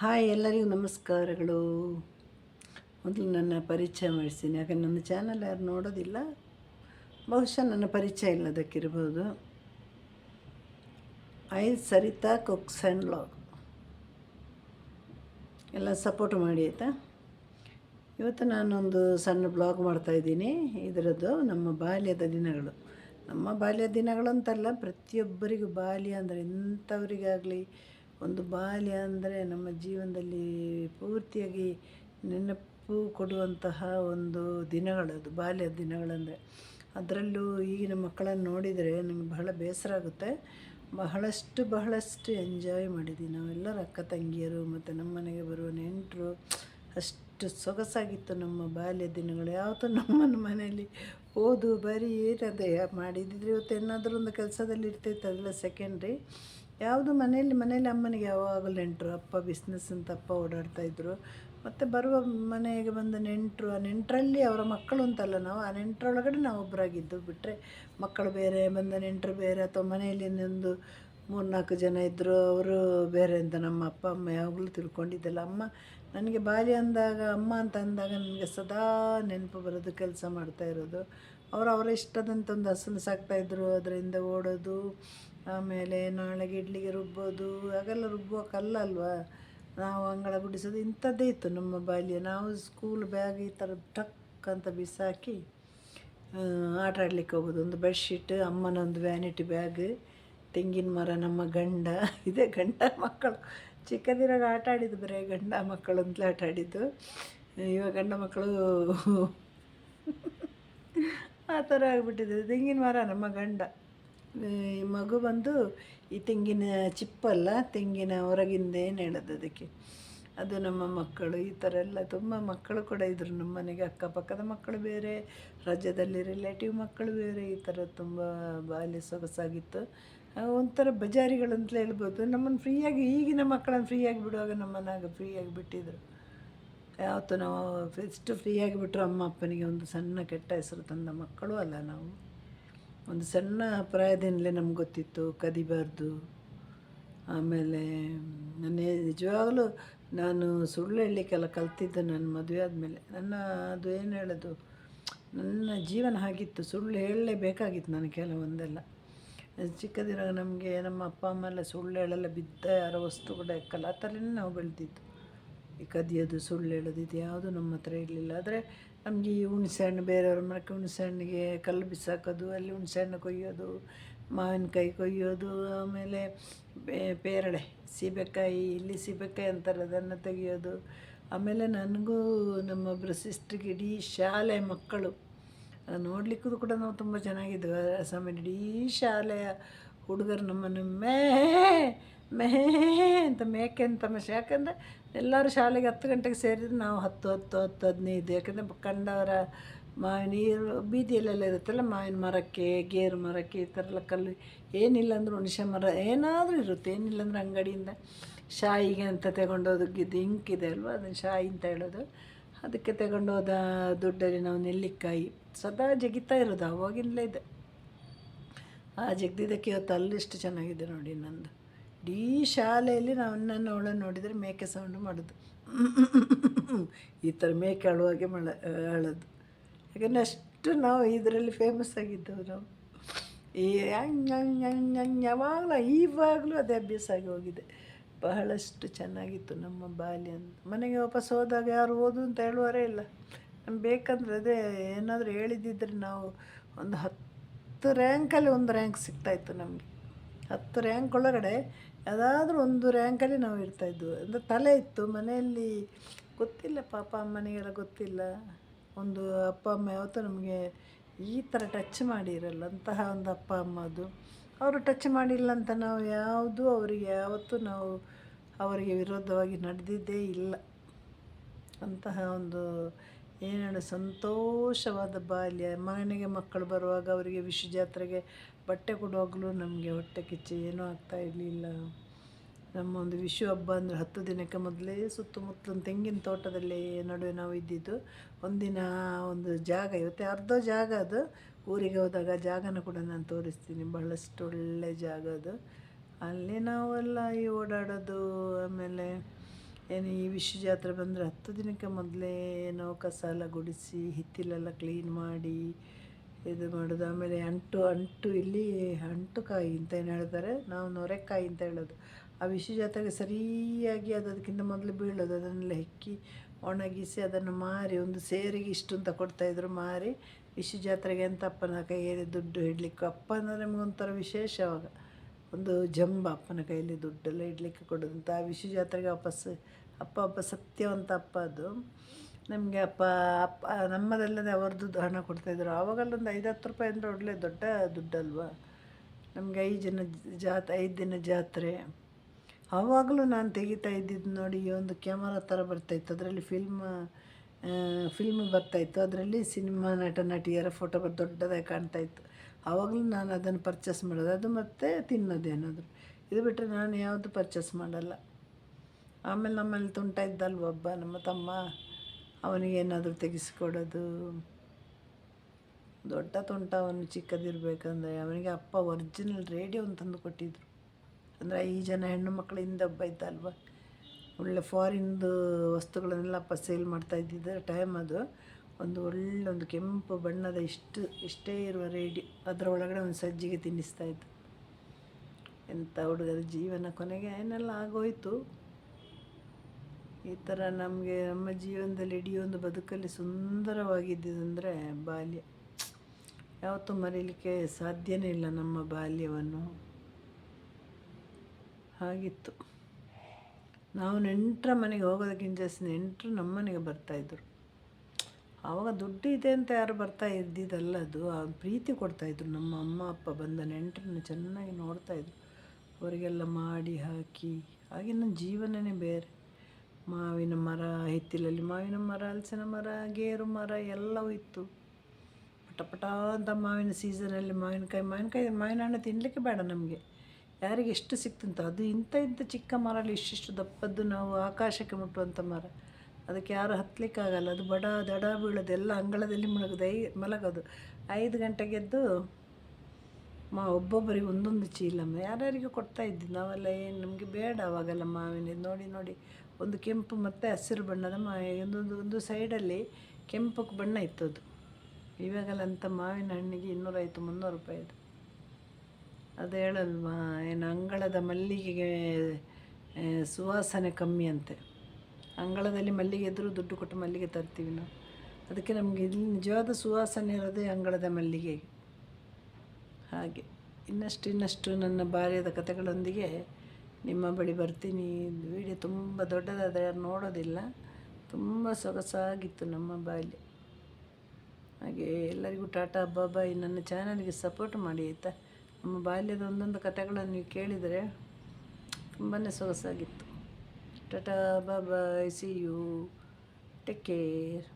Hi ಎಲ್ಲರಿಗೂ ನಮಸ್ಕಾರಗಳು. ಮೊದಲು ನನ್ನ ಪರಿಚಯ ಮಾಡಿಸ್ತೀನಿ. ಯಾಕಂದ್ರೆ ನನ್ನ ಚಾನಲ್ ಯಾರು ನೋಡೋದಿಲ್ಲ? ಬಹುಶಃ ನನ್ನ ಪರಿಚಯ ಇಲ್ಲದಕ್ಕಿರ್ಬೋದು. I Saritha cooks and log. ಎಲ್ಲ ಸಪೋರ್ಟ್ ಮಾಡಿ, ಆಯಿತಾ? ಇವತ್ತು ನಾನೊಂದು ಸಣ್ಣ ಬ್ಲಾಗ್ ಮಾಡ್ತಾಯಿದ್ದೀನಿ ಇದರದ್ದು ನಮ್ಮ ಬಾಲ್ಯದ ದಿನಗಳು. ನಮ್ಮ ಬಾಲ್ಯದ ದಿನಗಳಂತಲ್ಲ, ಪ್ರತಿಯೊಬ್ಬರಿಗೂ ಬಾಲ್ಯ ಅಂದರೆ ಎಂಥವರಿಗಾಗಲಿ ಒಂದು ಬಾಲ್ಯ ಅಂದರೆ ನಮ್ಮ ಜೀವನದಲ್ಲಿ ಪೂರ್ತಿಯಾಗಿ ನೆನಪು ಕೊಡುವಂತಹ ಒಂದು ದಿನಗಳದು ಬಾಲ್ಯದ ದಿನಗಳಂದರೆ. ಅದರಲ್ಲೂ ಈಗಿನ ಮಕ್ಕಳನ್ನು ನೋಡಿದರೆ ನನಗೆ ಬಹಳ ಬೇಸರ ಆಗುತ್ತೆ. ಬಹಳಷ್ಟು ಬಹಳಷ್ಟು ಎಂಜಾಯ್ ಮಾಡಿದ್ವಿ ನಾವೆಲ್ಲರ ಅಕ್ಕ ತಂಗಿಯರು ಮತ್ತು ನಮ್ಮ ಮನೆಗೆ ಬರುವ ನೆಂಟರು, ಅಷ್ಟು ಸೊಗಸಾಗಿತ್ತು ನಮ್ಮ ಬಾಲ್ಯ ದಿನಗಳು. ಯಾವತ್ತೂ ನಮ್ಮನ್ನು ಮನೆಯಲ್ಲಿ ಓದು, ಬರೀ ಏನದೇ ಮಾಡಿದ್ದಿದ್ರೆ ಇವತ್ತು ಏನಾದರೂ ಒಂದು ಕೆಲಸದಲ್ಲಿ ಇರ್ತೈತೆ ಅದೆಲ್ಲ ಸೆಕೆಂಡ್ರಿ ಯಾವುದು ಮನೆಯಲ್ಲಿ ಮನೇಲಿ ಅಮ್ಮನಿಗೆ ಯಾವಾಗಲೂ ನೆಂಟರು, ಅಪ್ಪ ಬಿಸ್ನೆಸ್ ಅಂತ ಅಪ್ಪ ಓಡಾಡ್ತಾಯಿದ್ರು ಮತ್ತು ಬರುವ ಮನೆಗೆ ಬಂದ ನೆಂಟರು, ಆ ನೆಂಟರಲ್ಲಿ ಅವರ ಮಕ್ಕಳು ಅಂತಲ್ಲ ನಾವು, ಆ ನೆಂಟರೊಳಗಡೆ ನಾವು ಒಬ್ಬರಾಗಿದ್ದು ಬಿಟ್ಟರೆ ಮಕ್ಕಳು ಬೇರೆ, ಬಂದ ನೆಂಟರು ಬೇರೆ, ಅಥವಾ ಮನೆಯಲ್ಲಿ ಇನ್ನೊಂದು ಮೂರು ನಾಲ್ಕು ಜನ ಇದ್ದರು ಅವರು ಬೇರೆ ಅಂತ ನಮ್ಮ ಅಪ್ಪ, ಅಮ್ಮ ಯಾವಾಗಲೂ ತಿಳ್ಕೊಂಡಿದ್ದಲ್ಲ. ಅಮ್ಮ ನನಗೆ ಬಾಲ್ಯ ಅಂದಾಗ, ಅಮ್ಮ ಅಂತ ಅಂದಾಗ ನನಗೆ ಸದಾ ನೆನಪು ಬರೋದು, ಕೆಲಸ ಮಾಡ್ತಾ ಇರೋದು. ಅವರು ಅವರ ಇಷ್ಟದಂತ ಒಂದು ಹಸನು ಸಾಕ್ತಾಯಿದ್ರು ಅದರಿಂದ ಓಡೋದು ಆಮೇಲೆ ನಾಳೆಗೆ ಇಡ್ಲಿಗೆ ರುಬ್ಬೋದು ಆಗೆಲ್ಲ ರುಬ್ಬುವ ಕಲ್ಲಲ್ವಾ? ನಾವು ಅಂಗಳ ಗುಡಿಸೋದು ಇಂಥದ್ದೇ ಇತ್ತು ನಮ್ಮ ಬಾಲ್ಯ. ನಾವು ಸ್ಕೂಲ್ ಬ್ಯಾಗ್ ಈ ಥರ ಟಕ್ ಅಂತ ಬಿಸಾಕಿ ಆಟ ಆಡ್ಲಿಕ್ಕೆ ಹೋಗೋದು. ಒಂದು ಬೆಡ್ಶೀಟ್ ಅಮ್ಮನೊಂದು ವ್ಯಾನಿಟಿ ಬ್ಯಾಗ್ ತೆಂಗಿನ ಮರ, ನಮ್ಮ ಗಂಡ, ಇದೇ ಗಂಡ ಮಕ್ಕಳು. ಚಿಕ್ಕದಿರಾಗ ಆಟ ಆಡಿದ್ದು ಬರೀ ಗಂಡ ಮಕ್ಕಳು ಅಂತಲೇ ಆಟ ಆಡಿದ್ದು ಇವಾಗ ಗಂಡ ಮಕ್ಕಳು ಆ ಥರ ಆಗಿಬಿಟ್ಟಿದೆ. ತೆಂಗಿನ ಮರ, ನಮ್ಮ ಗಂಡ. ಮಗು ಬಂದು ಈ ತೆಂಗಿನ ಚಿಪ್ಪಲ್ಲ, ತೆಂಗಿನ ಹೊರಗಿಂದ ಏನು ಹೇಳೋದು ಅದಕ್ಕೆ. ಅದು ನಮ್ಮ ಮಕ್ಕಳು, ಈ ಥರ ಎಲ್ಲ ತುಂಬ ಮಕ್ಕಳು ಕೂಡ ಇದ್ದರು ನಮ್ಮ ಮನೆಗೆ. ಅಕ್ಕಪಕ್ಕದ ಮಕ್ಕಳು ಬೇರೆ, ರಾಜ್ಯದಲ್ಲಿ ರಿಲೇಟಿವ್ ಮಕ್ಕಳು ಬೇರೆ, ಈ ಥರ ತುಂಬ ಬಾಲ್ಯ ಸೊಗಸಾಗಿತ್ತು. ಒಂಥರ ಬಜಾರಿಗಳು ಹೇಳ್ಬೋದು. ನಮ್ಮನ್ನು ಫ್ರೀಯಾಗಿ, ಈಗಿನ ಮಕ್ಕಳನ್ನು ಫ್ರೀಯಾಗಿ ಬಿಡುವಾಗ ನಮ್ಮನ್ನಾಗ ಫ್ರೀಯಾಗಿ ಬಿಟ್ಟಿದ್ದರು ಯಾವತ್ತು ನಾವು ಎಷ್ಟು ಫ್ರೀಯಾಗಿ ಬಿಟ್ಟರು ಅಮ್ಮ ಅಪ್ಪನಿಗೆ ಒಂದು ಸಣ್ಣ ಕೆಟ್ಟ ಹೆಸರು ತಂದ ಮಕ್ಕಳು ಅಲ್ಲ ನಾವು. ಒಂದು ಸಣ್ಣ ಪ್ರಾಯದಿಂದಲೇ ನಮ್ಗೆ ಗೊತ್ತಿತ್ತು, ಕದಿಬಾರ್ದು. ಆಮೇಲೆ ನನ್ನ ನಿಜವಾಗಲೂ ನಾನು ಸುಳ್ಳು ಹೇಳಲಿಕ್ಕೆಲ್ಲ ಕಲ್ತಿದ್ದೆ ನನ್ನ ಮದುವೆ ಆದಮೇಲೆ. ನನ್ನ ಅದು ಏನು ಹೇಳೋದು, ನನ್ನ ಜೀವನ ಹಾಗಿತ್ತು, ಸುಳ್ಳು ಹೇಳಲೇಬೇಕಾಗಿತ್ತು ನನಗೆ ಕೆಲವೊಂದೆಲ್ಲ. ಚಿಕ್ಕದಿರೋ ನಮಗೆ ನಮ್ಮ ಅಪ್ಪ ಅಮ್ಮ ಎಲ್ಲ ಸುಳ್ಳು ಹೇಳಲ್ಲ, ಬಿದ್ದ ಯಾರೋ ವಸ್ತು ಕೂಡ ಎಕ್ಕಲ್ಲ, ಆ ಥರನೇ ನಾವು ಬೆಳೆದಿದ್ದು. ಕದಿಯೋದು, ಸುಳ್ಳು ಹೇಳೋದು ಇದು ಯಾವುದೂ ನಮ್ಮ ಹತ್ರ ಇರಲಿಲ್ಲ. ಆದರೆ ನಮಗೆ ಈ ಹುಣಸೆ ಹಣ್ಣು ಬೇರೆಯವ್ರ ಮರಕ್ಕೆ ಹುಣಸೆ ಹಣ್ಣಿಗೆ ಕಲ್ಲು ಬಿಸಾಕೋದು, ಅಲ್ಲಿ ಹುಣಸೆ ಹಣ್ಣು ಕೊಯ್ಯೋದು, ಮಾವಿನಕಾಯಿ ಕೊಯ್ಯೋದು, ಆಮೇಲೆ ಪೇರಳೆ, ಸೀಬೆಕಾಯಿ, ಇಲ್ಲಿ ಸೀಬೆಕಾಯಿ ಅಂತಾರೆ, ಅದನ್ನು ತೆಗೆಯೋದು. ಆಮೇಲೆ ನನಗೂ ನಮ್ಮೊಬ್ಬರು ಸಿಸ್ಟ್ರಿಗೆ ಇಡೀ ಶಾಲೆ ಮಕ್ಕಳು ನೋಡಲಿಕ್ಕೂ ಕೂಡ ನಾವು ತುಂಬ ಚೆನ್ನಾಗಿದ್ವು ಆ ಸಮಯ ಇಡೀ ಶಾಲೆಯ ಹುಡುಗರು ನಮ್ಮನ್ನು, ಮೇ ಮೇ ಅಂತ, ಮೇಕೆ ಅಂತ ತಮಾಷೆ ಯಾಕಂದರೆ ಎಲ್ಲರೂ ಶಾಲೆಗೆ ಹತ್ತು ಗಂಟೆಗೆ ಸೇರಿದ್ರೆ ನಾವು ಹತ್ತು ಹತ್ತು ಹತ್ತು, ಹದಿನೈದು. ಯಾಕಂದರೆ ಕಂಡವರ ಮಾವಿನ ನೀರು, ಬೀದಿಯಲ್ಲೆಲ್ಲ ಇರುತ್ತಲ್ಲ ಮಾವಿನ ಮರಕ್ಕೆ, ಗೇರು ಮರಕ್ಕೆ, ಈ ಥರ ಎಲ್ಲ ಕಲ್ಲು, ಏನಿಲ್ಲ ಅಂದ್ರೆ ಹುಣಸೆ ಮರ, ಏನಾದರೂ ಇರುತ್ತೆ. ಏನಿಲ್ಲ ಅಂದ್ರೆ ಅಂಗಡಿಯಿಂದ ಶಾಯಿಗೆ ಅಂತ ತಗೊಂಡೋದಕ್ಕಿದ್ದು ಇಂಕಿದೆ ಅಲ್ವಾ? ಅದನ್ನು ಶಾಯಿ ಅಂತ ಹೇಳೋದು. ಅದಕ್ಕೆ ತಗೊಂಡೋದ ದುಡ್ಡಲ್ಲಿ ನಾವು ನೆಲ್ಲಿಕಾಯಿ. ಸದಾ ಜಗಿತಾ ಇರೋದು ಅವಾಗಿಂದಲೇ ಇದೆ. ಆ ಜಗ್ದಿದ್ದಕ್ಕೆ ಇವತ್ತು ಅಲ್ಲಿಷ್ಟು ಚೆನ್ನಾಗಿದೆ ನೋಡಿ ನಂದು. ಇಡೀ ಶಾಲೆಯಲ್ಲಿ ನಾವು ನನ್ನ ಅವಳನ್ನು ನೋಡಿದರೆ ಮೇಕೆ ಸೌಂಡು ಮಾಡೋದು. ಈ ಥರ ಮೇಕೆ ಅಳುವಾಗೆ ಮಳ ಅಳೋದು. ಯಾಕಂದರೆ ಅಷ್ಟು ನಾವು ಇದರಲ್ಲಿ ಫೇಮಸ್ ಆಗಿದ್ದವು ನಾವು. ಈ ಯಾವಾಗಲೂ ಇವಾಗಲೂ ಅದೇ ಅಭ್ಯಾಸ ಆಗಿ ಹೋಗಿದೆ. ಬಹಳಷ್ಟು ಚೆನ್ನಾಗಿತ್ತು ನಮ್ಮ ಬಾಲ್ಯ ಅಂತ. ಮನೆಗೆ ವಾಪಸ್ ಹೋದಾಗ ಯಾರು ಓದು ಅಂತ ಹೇಳುವರೇ ಇಲ್ಲ. ನಮ್ಗೆ ಬೇಕಂದ್ರೆ ಅದೇ ಏನಾದರೂ ಹೇಳಿದ್ದಿದ್ರೆ ನಾವು ಒಂದು ಹತ್ತು ರ್ಯಾಂಕಲ್ಲಿ ಒಂದು ರ್ಯಾಂಕ್ ಸಿಗ್ತಾಯಿತ್ತು ನಮಗೆ. ಹತ್ತು ರ್ಯಾಂಕ್ ಒಳಗಡೆ ಯಾವುದಾದ್ರೂ ಒಂದು ರ್ಯಾಂಕಲ್ಲಿ ನಾವು ಇರ್ತಾಯಿದ್ವು ಅಂದರೆ ತಲೆ ಇತ್ತು. ಮನೆಯಲ್ಲಿ ಗೊತ್ತಿಲ್ಲ, ಪಾಪ ಅಮ್ಮನಿಗೆಲ್ಲ ಗೊತ್ತಿಲ್ಲ. ಒಂದು ಅಪ್ಪ, ಅಮ್ಮ ಯಾವತ್ತೂ ನಮಗೆ ಈ ಥರ ಟಚ್ ಮಾಡಿರಲ್ಲ. ಅಂತಹ ಒಂದು ಅಪ್ಪ, ಅಮ್ಮ ಅದು. ಅವರು ಟಚ್ ಮಾಡಿಲ್ಲ ಅಂತ ನಾವು ಯಾವುದು ಅವರಿಗೆ, ಯಾವತ್ತೂ ನಾವು ಅವರಿಗೆ ವಿರೋಧವಾಗಿ ನಡೆದಿದ್ದೇ ಇಲ್ಲ. ಅಂತಹ ಒಂದು ಏನು ಹೇಳೋ ಸಂತೋಷವಾದ ಬಾಲ್ಯ ಮನೆಗೆ ಮಕ್ಕಳು ಬರುವಾಗ ಅವರಿಗೆ ವಿಷು ಜಾತ್ರೆಗೆ ಬಟ್ಟೆ ಕೊಡುವಾಗಲೂ ನಮಗೆ ಹೊಟ್ಟೆ ಕಿಚ್ಚು ಏನೂ ಆಗ್ತಾ ಇರಲಿಲ್ಲ. ನಮ್ಮ ಒಂದು ವಿಷು ಹಬ್ಬ ಅಂದರೆ ಹತ್ತು ದಿನಕ್ಕೆ ಮೊದಲೇ ಸುತ್ತಮುತ್ತಲ ತೆಂಗಿನ ತೋಟದಲ್ಲಿ ನಡುವೆ ನಾವು ಇದ್ದಿದ್ದು. ಒಂದಿನ ಒಂದು ಜಾಗ, ಇವತ್ತೆ ಅರ್ಧ ಜಾಗ ಅದು. ಊರಿಗೆ ಹೋದಾಗ ಜಾಗನ ಕೂಡ ನಾನು ತೋರಿಸ್ತೀನಿ. ಬಹಳಷ್ಟು ಒಳ್ಳೆ ಜಾಗ ಅದು. ಅಲ್ಲಿ ನಾವೆಲ್ಲ ಈ ಓಡಾಡೋದು, ಆಮೇಲೆ ಏನು ಈ ವಿಶ್ವ ಜಾತ್ರೆ ಬಂದರೆ ಹತ್ತು ದಿನಕ್ಕೆ ಮೊದಲೇ ಏನೋ ಕಸ ಎಲ್ಲ ಗುಡಿಸಿ, ಹಿತ್ತಿಲೆಲ್ಲ ಕ್ಲೀನ್ ಮಾಡಿ ಇದು ಮಾಡೋದು. ಆಮೇಲೆ ಅಂಟು ಅಂಟು ಇಲ್ಲಿ ಅಂಟುಕಾಯಿ ಅಂತ ಏನು ಹೇಳ್ತಾರೆ? ನಾವು ನೊರೆಕಾಯಿ ಅಂತ ಹೇಳೋದು. ಆ ವಿಶ್ವ ಜಾತ್ರೆಗೆ ಸರಿಯಾಗಿ ಅದು ಅದಕ್ಕಿಂತ ಮೊದಲು ಬೀಳೋದು. ಅದನ್ನೆಲ್ಲ ಹೆಕ್ಕಿ ಒಣಗಿಸಿ ಅದನ್ನು ಮಾರಿ ಒಂದು ಸೇರಿಗೆ ಇಷ್ಟು ಅಂತ ಕೊಡ್ತಾಯಿದ್ರು ಮಾರಿ ವಿಶ್ವ ಜಾತ್ರೆಗೆ ಅಂತ ಅಪ್ಪನ ಕೈಯಲ್ಲಿ ದುಡ್ಡು ಇಡಲಿಕ್ಕೆ ಅಪ್ಪ ಅಂದರೆ ನಮಗೊಂಥರ ವಿಶೇಷ ಅವಾಗ. ಒಂದು ಜಂಬ ಅಪ್ಪನ ಕೈಯಲ್ಲಿ ದುಡ್ಡೆಲ್ಲ ಇಡಲಿಕ್ಕೆ ಕೊಡೋದಂತ ಆ ವಿಶ್ವ ಜಾತ್ರೆಗೆ ವಾಪಸ್, ಅಪ್ಪ ಅಪ್ಪ ಸತ್ಯವಂತ ಅಪ್ಪ ಅದು. ನಮಗೆ ಅಪ್ಪ ಅಪ್ಪ, ನಮ್ಮದಲ್ಲದೆ ಅವ್ರದ್ದು ಹಣ ಕೊಡ್ತಾಯಿದ್ರು ಆವಾಗಲ್ಲೊಂದು ಐದು ಹತ್ತು ರೂಪಾಯಿ ಅಂದರೆ ಒಳ್ಳೆ ದೊಡ್ಡ ದುಡ್ಡಲ್ವಾ? ನಮಗೆ ಐದು ಜನ ಜಾತ್, ಐದು ದಿನ ಜಾತ್ರೆ. ಆವಾಗಲೂ ನಾನು ತೆಗಿತಾ ಇದ್ದಿದ್ದು ನೋಡಿ ಒಂದು ಕ್ಯಾಮರಾ ಥರ ಬರ್ತಾಯಿತ್ತು ಅದರಲ್ಲಿ ಫಿಲ್ಮ್ ಫಿಲ್ಮ್ ಬರ್ತಾಯಿತ್ತು ಅದರಲ್ಲಿ ಸಿನಿಮಾ ನಟ, ನಟಿಯರ ಫೋಟೋ ಬರ್ ದೊಡ್ಡದಾಗಿ ಕಾಣ್ತಾಯಿತ್ತು ಆವಾಗಲೂ ನಾನು ಅದನ್ನು ಪರ್ಚೇಸ್ ಮಾಡೋದು, ಅದು ಮತ್ತು ತಿನ್ನೋದೇನಾದರೂ ಇದು ಬಿಟ್ಟರೆ ನಾನು ಯಾವುದು ಪರ್ಚೇಸ್ ಮಾಡಲ್ಲ. ಆಮೇಲೆ ನಮ್ಮಲ್ಲಿ ತುಂಟ ಇದ್ದಲ್ವ ಒಬ್ಬ, ನಮ್ಮ ತಮ್ಮ ಅವನಿಗೇನಾದರೂ ತೆಗೆಸಿಕೊಡೋದು. ದೊಡ್ಡ ತುಂಟ ಅವನು ಚಿಕ್ಕದಿರಬೇಕಂದ್ರೆ, ಅವನಿಗೆ ಅಪ್ಪ ಒರಿಜಿನಲ್ ರೇಡಿಯೋ ತಂದು ಕೊಟ್ಟಿದ್ರು. ಅಂದರೆ ಈ ಜನ ಹೆಣ್ಣು ಮಕ್ಕಳಿಂದ ಒಬ್ಬ ಇದ್ದಲ್ವ. ಒಳ್ಳೆ ಫಾರಿನ್ದು ವಸ್ತುಗಳನ್ನೆಲ್ಲ ಅಪ್ಪ ಸೇಲ್ ಮಾಡ್ತಾ ಇದ್ದಿದ್ದ ಟೈಮ್ ಅದು. ಒಂದು ಒಳ್ಳೆ ಒಂದು ಕೆಂಪು ಬಣ್ಣದ ಇಷ್ಟು ಇಷ್ಟೇ ಇರುವ ರೇಡಿ, ಅದರ ಒಳಗಡೆ ಒಂದು ಸಜ್ಜಿಗೆ ತಿನ್ನಿಸ್ತಾ ಇತ್ತು ಎಂಥ ಹುಡುಗರ ಜೀವನ ಕೊನೆಗೆ ಏನೆಲ್ಲ ಆಗೋಯ್ತು? ಈ ಥರ ನಮಗೆ ನಮ್ಮ ಜೀವನದಲ್ಲಿ ಇಡೀ ಒಂದು ಬದುಕಲ್ಲಿ ಸುಂದರವಾಗಿದ್ದಿದ್ದಂದರೆ ಬಾಲ್ಯ. ಯಾವತ್ತೂ ಮರೀಲಿಕ್ಕೆ ಸಾಧ್ಯನೇ ಇಲ್ಲ ನಮ್ಮ ಬಾಲ್ಯವನ್ನು. ಹಾಗಿತ್ತು. ನಾವು ನೆಂಟರ ಮನೆಗೆ ಹೋಗೋದಕ್ಕಿಂತ ಜಾಸ್ತಿ ನೆಂಟರು ನಮ್ಮ ಮನೆಗೆ ಬರ್ತಾಯಿದ್ರು ಆವಾಗ ದುಡ್ಡು ಇದೆ ಅಂತ ಯಾರು ಬರ್ತಾ ಇದ್ದಿದ್ದಲ್ಲ ಅದು. ಆ ಪ್ರೀತಿ ಕೊಡ್ತಾಯಿದ್ರು ನಮ್ಮ ಅಮ್ಮ, ಅಪ್ಪ ಬಂದ ನೆಂಟರನ್ನು ಚೆನ್ನಾಗಿ ನೋಡ್ತಾಯಿದ್ರು ಅವರಿಗೆಲ್ಲ ಮಾಡಿ, ಹಾಕಿ. ಆಗಿನ ಜೀವನನೇ ಬೇರೆ. ಮಾವಿನ ಮರ, ಹಿತ್ತಿಲಲ್ಲಿ ಮಾವಿನ ಮರ, ಹಲಸಿನ ಮರ, ಗೇರು ಮರ ಎಲ್ಲವೂ ಇತ್ತು. ಪಟ ಪಟ ಅಂತ ಮಾವಿನ ಸೀಸನಲ್ಲಿ ಮಾವಿನಕಾಯಿ ಮಾವಿನಕಾಯಿ, ಮಾವಿನ ಹಣ್ಣು ತಿನ್ನಲಿಕ್ಕೆ ಬೇಡ ನಮಗೆ. ಯಾರಿಗೆ ಎಷ್ಟು ಸಿಕ್ತಂತ? ಅದು ಇಂಥ ಇಂಥ ಚಿಕ್ಕ ಮರಲ್ಲಿ ಇಷ್ಟಿಷ್ಟು ದಪ್ಪದ್ದು ನಾವು ಆಕಾಶಕ್ಕೆ ಮುಟ್ಟುವಂಥ ಮರ. ಅದಕ್ಕೆ ಯಾರು ಹತ್ತಲಿಕ್ಕಾಗಲ್ಲ ಅದು ಬಡ, ದಡ ಬೀಳೋದು, ಎಲ್ಲ ಅಂಗಳದಲ್ಲಿ ಮುಳುಗೋದು ಐ ಮಲಗೋದು. ಐದು ಗಂಟೆಗೆದ್ದು ಮಾ, ಒಬ್ಬೊಬ್ಬರಿಗೆ ಒಂದೊಂದು ಚೀಲಮ್ಮ. ಯಾರ್ಯಾರಿಗೂ ಕೊಡ್ತಾ ಇದ್ವಿ ನಾವೆಲ್ಲ ಏನು, ನಮಗೆ ಬೇಡ ಅವಾಗೆಲ್ಲ ಮಾವಿನ, ನೋಡಿ ನೋಡಿ. ಒಂದು ಕೆಂಪು ಮತ್ತು ಹಸಿರು ಬಣ್ಣದ ಮಾ ಒಂದೊಂದು, ಒಂದು ಸೈಡಲ್ಲಿ ಕೆಂಪು ಬಣ್ಣ ಇತ್ತು ಅದು ಇವಾಗೆಲ್ಲ ಅಂಥ ಮಾವಿನ ಹಣ್ಣಿಗೆ ಇನ್ನೂರೈವತ್ತು, ಮುನ್ನೂರು ರೂಪಾಯಿ ಅದು. ಅದು ಹೇಳಲ್ವಾ? ಏನು ಅಂಗಳದ ಮಲ್ಲಿಗೆಗೆ ಸುವಾಸನೆ ಕಮ್ಮಿ ಅಂತೆ. ಅಂಗಳದಲ್ಲಿ ಮಲ್ಲಿಗೆ ಇದ್ದರೂ ದುಡ್ಡು ಕೊಟ್ಟು ಮಲ್ಲಿಗೆ ತರ್ತೀವಿ ನಾವು. ಅದಕ್ಕೆ ನಮಗೆ ಇಲ್ಲಿ ನಿಜವಾದ ಸುವಾಸನೆ ಇರೋದೇ ಅಂಗಳದ ಮಲ್ಲಿಗೆ. ಹಾಗೆ. ಇನ್ನಷ್ಟು ಇನ್ನಷ್ಟು ನನ್ನ ಬಾಲ್ಯದ ಕಥೆಗಳೊಂದಿಗೆ ನಿಮ್ಮ ಬಳಿ ಬರ್ತೀನಿ. ವಿಡಿಯೋ ತುಂಬ ದೊಡ್ಡದಾದ ಯಾರು ನೋಡೋದಿಲ್ಲ. ತುಂಬ ಸೊಗಸಾಗಿತ್ತು ನಮ್ಮ ಬಾಲ್ಯ. ಹಾಗೆ ಎಲ್ಲರಿಗೂ ಟಾಟಾ, ಬಾಬಾಯಿ ನನ್ನ ಚಾನಲ್ಗೆ ಸಪೋರ್ಟ್ ಮಾಡಿ ಆಯಿತಾ? ನಮ್ಮ ಬಾಲ್ಯದ ಒಂದೊಂದು ಕಥೆಗಳನ್ನು ನೀವು ಕೇಳಿದರೆ ತುಂಬಾ ಸೊಗಸಾಗಿತ್ತು. ಟಾಟಾ ಬಾಬಾಯ್ ಸಿ ಯು ಟೇಕ್ ಕೇರ್